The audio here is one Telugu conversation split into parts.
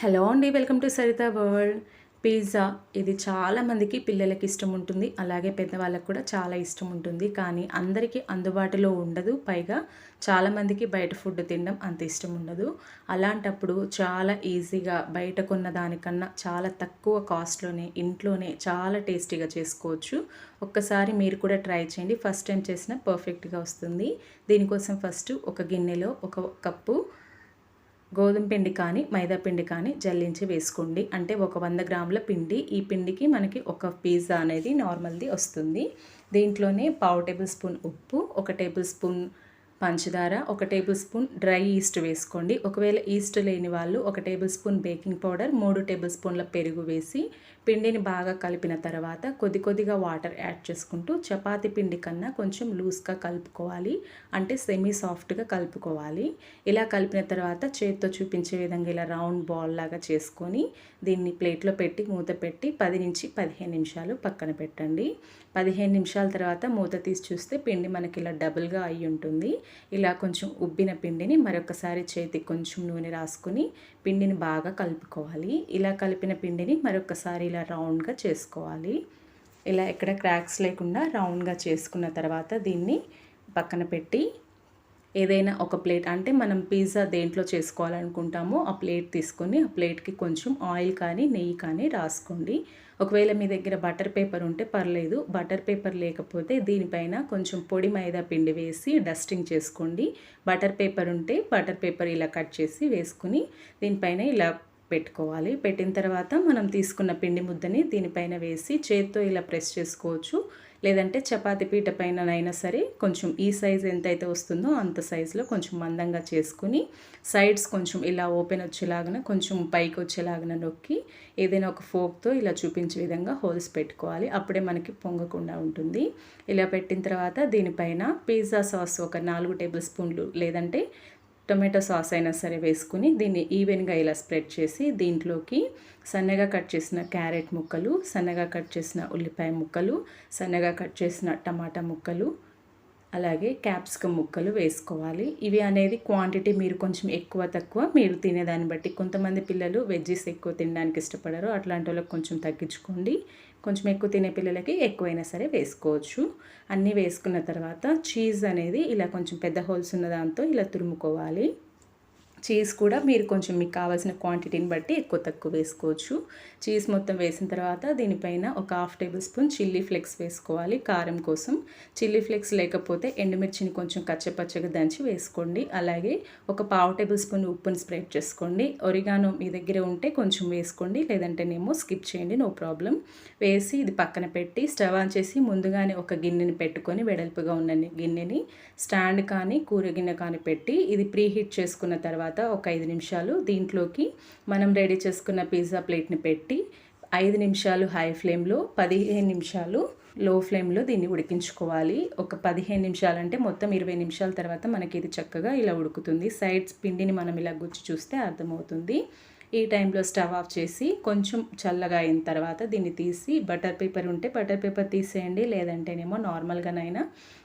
హలో అండి welcome to Saritha world. Pizza ఇది చాలామందికి పిల్లలకి ఇష్టం ఉంటుంది. అలాగే పెద్దవాళ్ళకి కూడా చాలా ఇష్టం ఉంటుంది. కానీ అందరికీ అందుబాటులో ఉండదు. పైగా చాలామందికి బయట ఫుడ్ తినడం అంత ఇష్టం ఉండదు. అలాంటప్పుడు చాలా ఈజీగా బయట కొన్న దానికన్నా చాలా తక్కువ కాస్ట్లోనే ఇంట్లోనే చాలా టేస్టీగా చేసుకోవచ్చు. ఒక్కసారి మీరు కూడా ట్రై చేయండి. ఫస్ట్ టైం చేసిన పర్ఫెక్ట్గా వస్తుంది. దీనికోసం ఫస్ట్ ఒక గిన్నెలో ఒక కప్పు గోధుమ పిండి కానీ మైదా పిండి కానీ జల్లించి వేసుకోండి. అంటే ఒక వంద గ్రాముల పిండి ఈ పిండికి మనకి ఒక పిజ్జా అనేది నార్మల్ది వస్తుంది. దీంట్లోనే పావు టేబుల్ స్పూన్ ఉప్పు ఒక టేబుల్ స్పూన్ పంచదార ఒక టేబుల్ స్పూన్ డ్రై ఈస్ట్ వేసుకోండి. ఒకవేళ ఈస్ట్ లేని వాళ్ళు ఒక టేబుల్ స్పూన్ బేకింగ్ పౌడర్ మూడు టేబుల్ స్పూన్ల పెరుగు వేసి పిండిని బాగా కలిపిన తర్వాత కొద్ది కొద్దిగా వాటర్ యాడ్ చేసుకుంటూ చపాతి పిండి కన్నా కొంచెం లూజ్గా కలుపుకోవాలి. అంటే సెమీ సాఫ్ట్గా కలుపుకోవాలి. ఇలా కలిపిన తర్వాత చేతితో చూపించే విధంగా ఇలా రౌండ్ బాల్ లాగా చేసుకొని దీన్ని ప్లేట్లో పెట్టి మూత పెట్టి పది నుంచి పదిహేను నిమిషాలు పక్కన పెట్టండి. పదిహేను నిమిషాల తర్వాత మూత తీసి చూస్తే పిండి మనకి ఇలా డబుల్గా అయి ఉంటుంది. ఇలా కొంచెం ఉబ్బిన పిండిని మరొకసారి చేతికి కొంచెం నూనె రాసుకుని పిండిని బాగా కలుపుకోవాలి. ఇలా కలిపిన పిండిని మరొకసారి ఇలా రౌండ్గా చేసుకోవాలి. ఇలా ఎక్కడ క్రాక్స్ లేకుండా రౌండ్గా చేసుకున్న తర్వాత దీన్ని పక్కన పెట్టి ఏదైనా ఒక ప్లేట్ అంటే మనం పిజ్జా దేంట్లో చేసుకోవాలనుకుంటామో ఆ ప్లేట్ తీసుకొని ఆ ప్లేట్కి కొంచెం ఆయిల్ కానీ నెయ్యి కానీ రాసుకోండి. ఒకవేళ మీ దగ్గర బటర్ పేపర్ ఉంటే పర్లేదు. బటర్ పేపర్ లేకపోతే దీనిపైన కొంచెం పొడి మైదా పిండి వేసి డస్టింగ్ చేసుకోండి. బటర్ పేపర్ ఉంటే బటర్ పేపర్ ఇలా కట్ చేసి వేసుకుని దీనిపైన ఇలా పెట్టుకోవాలి. పెట్టిన తర్వాత మనం తీసుకున్న పిండి ముద్దని దీనిపైన వేసి చేత్తో ఇలా ప్రెస్ చేసుకోవచ్చు. లేదంటే చపాతి పీట పైన అయినా సరే కొంచెం ఈ సైజ్ ఎంతైతే వస్తుందో అంత సైజులో కొంచెం మందంగా చేసుకుని సైడ్స్ కొంచెం ఇలా ఓపెన్ వచ్చేలాగా కొంచెం పైకి వచ్చేలాగా నొక్కి ఏదైనా ఒక ఫోక్తో ఇలా చూపించే విధంగా హోల్స్ పెట్టుకోవాలి. అప్పుడే మనకి పొంగకుండా ఉంటుంది. ఇలా పెట్టిన తర్వాత దీనిపైన పిజ్జా సాస్ ఒక నాలుగు టేబుల్ స్పూన్లు లేదంటే టొమాటో సాస్ అయినా సరే వేసుకుని దీన్ని ఈవెన్గా ఇలా స్ప్రెడ్ చేసి దీంట్లోకి సన్నగా కట్ చేసిన క్యారెట్ ముక్కలు సన్నగా కట్ చేసిన ఉల్లిపాయ ముక్కలు సన్నగా కట్ చేసిన టమాటా ముక్కలు అలాగే క్యాప్సికమ్ ముక్కలు వేసుకోవాలి. ఇవి అనేది క్వాంటిటీ మీరు కొంచెం ఎక్కువ తక్కువ మీరు తినేదాన్ని బట్టి కొంతమంది పిల్లలు వెజ్జెస్ ఎక్కువ తినడానికి ఇష్టపడరు. అట్లాంటి వాళ్ళకి కొంచెం తగ్గించుకోండి. కొంచెం ఎక్కువ తినే పిల్లలకి ఎక్కువైనా సరే వేసుకోవచ్చు. అన్నీ వేసుకున్న తర్వాత చీజ్ అనేది ఇలా కొంచెం పెద్ద హోల్స్ ఉన్న దాంతో ఇలా తురుముకోవాలి. చీజ్ కూడా మీరు కొంచెం మీకు కావాల్సిన క్వాంటిటీని బట్టి ఎక్కువ తక్కువ వేసుకోవచ్చు. చీజ్ మొత్తం వేసిన తర్వాత దీనిపైన ఒక half tablespoon chilli flakes వేసుకోవాలి కారం కోసం. చిల్లీ ఫ్లేక్స్ లేకపోతే ఎండుమిర్చిని కొంచెం కచ్చపచ్చగా దంచి వేసుకోండి. అలాగే ఒక పావు టేబుల్ స్పూన్ ఉప్పుని స్ప్రెడ్ చేసుకోండి. ఒరిగానో మీ దగ్గర ఉంటే కొంచెం వేసుకోండి. లేదంటేనేమో స్కిప్ చేయండి నో ప్రాబ్లం వేసి ఇది పక్కన పెట్టి స్టవ్ ఆన్ చేసి ముందుగానే ఒక గిన్నెని పెట్టుకొని వెడల్పుగా ఉన్న గిన్నెని స్టాండ్ కానీ కూర గిన్నె కానీ పెట్టి ఇది ప్రీహీట్ చేసుకున్న తర్వాత తర్వాత ఒక ఐదు నిమిషాలు దీంట్లోకి మనం రెడీ చేసుకున్న పిజ్జా ప్లేట్ని పెట్టి ఐదు నిమిషాలు హై ఫ్లేమ్లో పదిహేను నిమిషాలు లో ఫ్లేమ్లో దీన్ని ఉడికించుకోవాలి. ఒక పదిహేను నిమిషాలు అంటే మొత్తం ఇరవై నిమిషాల తర్వాత మనకి ఇది చక్కగా ఇలా ఉడుకుతుంది. సైడ్స్ పిండిని మనం ఇలా గుచ్చి చూస్తే అర్థమవుతుంది. ఈ టైంలో స్టవ్ ఆఫ్ చేసి కొంచెం చల్లగా అయిన తర్వాత దీన్ని తీసి బటర్ పేపర్ ఉంటే బటర్ పేపర్ తీసేయండి లేదంటేనేమో నార్మల్గానైనా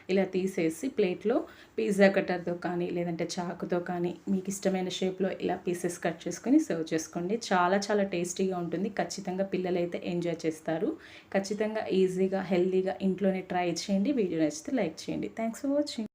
ఇలా తీసేసి ప్లేట్లో పిజ్జా కట్టర్తో కానీ లేదంటే చాకుతో కానీ మీకు ఇష్టమైన షేప్లో ఇలా పీసెస్ కట్ చేసుకొని సర్వ్ చేసుకోండి. చాలా చాలా టేస్టీగా ఉంటుంది. ఖచ్చితంగా పిల్లలైతే ఎంజాయ్ చేస్తారు. ఖచ్చితంగా ఈజీగా హెల్తీగా ఇంట్లోనే ట్రై చేయండి. వీడియో నచ్చితే లైక్ చేయండి. Thanks for watching.